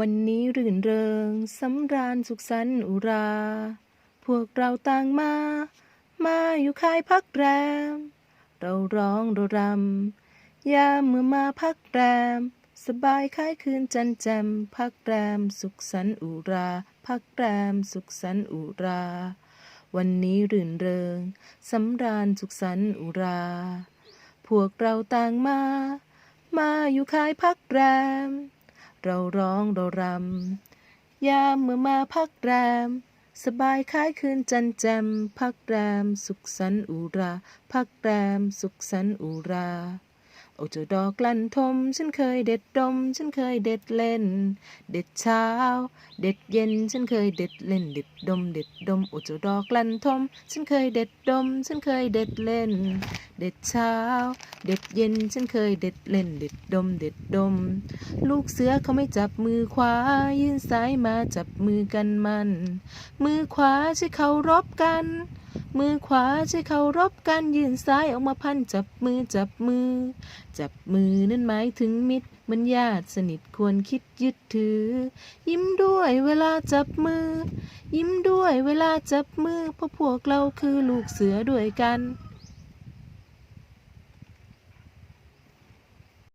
วันนี้รื่นเริงสำราญสุขสันต์อุรา พวกเราต่างมา มาอยู่ค่ายพักแรม เราร้องเรารำยามเมื่อมาพักแรม สบายค่ายคืนจันแจมพักแรมสุขสันต์อุรา พักแรมสุขสันต์อุรา วันนี้รื่นเริงสำราญสุขสันต์อุรา พวกเราต่างมา มาอยู่ค่ายพักแรม เราร้องเรารำ ยามเมื่อมาพักแรม สบายคล้ายคืนจันแจมพักแรม สุขสันต์อุรา พักแรม สุขสันต์อุรา โอ้เจ้าดอกลันทม ฉันเคยเด็ดดม ฉันเคยเด็ดเล่น เด็ดเช้า เด็ดเย็น ฉันเคยเด็ดเล่น เด็ดดม เด็ดดม โอ้เจ้าดอกลันทม ฉันเคยเด็ดดม ฉันเคยเด็ดเล่น เด็ดเช้า เด็ดเย็น ฉันเคยเด็ดเล่น เด็ดดม เด็ดดม ลูกเสือเขาไม่จับมือขวา ยื่นซ้ายมาจับมือกันมัน มือขวาใช้เคารพกัน มือขวาใช้เคารพกันยืนซ้ายออกมาพันจับมือจับมือ จับมือนั่นหมายถึงมิตรมันญาติสนิทควรคิดยึดถือ ยิ้มด้วยเวลาจับมือ ยิ้มด้วยเวลาจับมือเพราะพวกเราคือลูกเสือด้วยกัน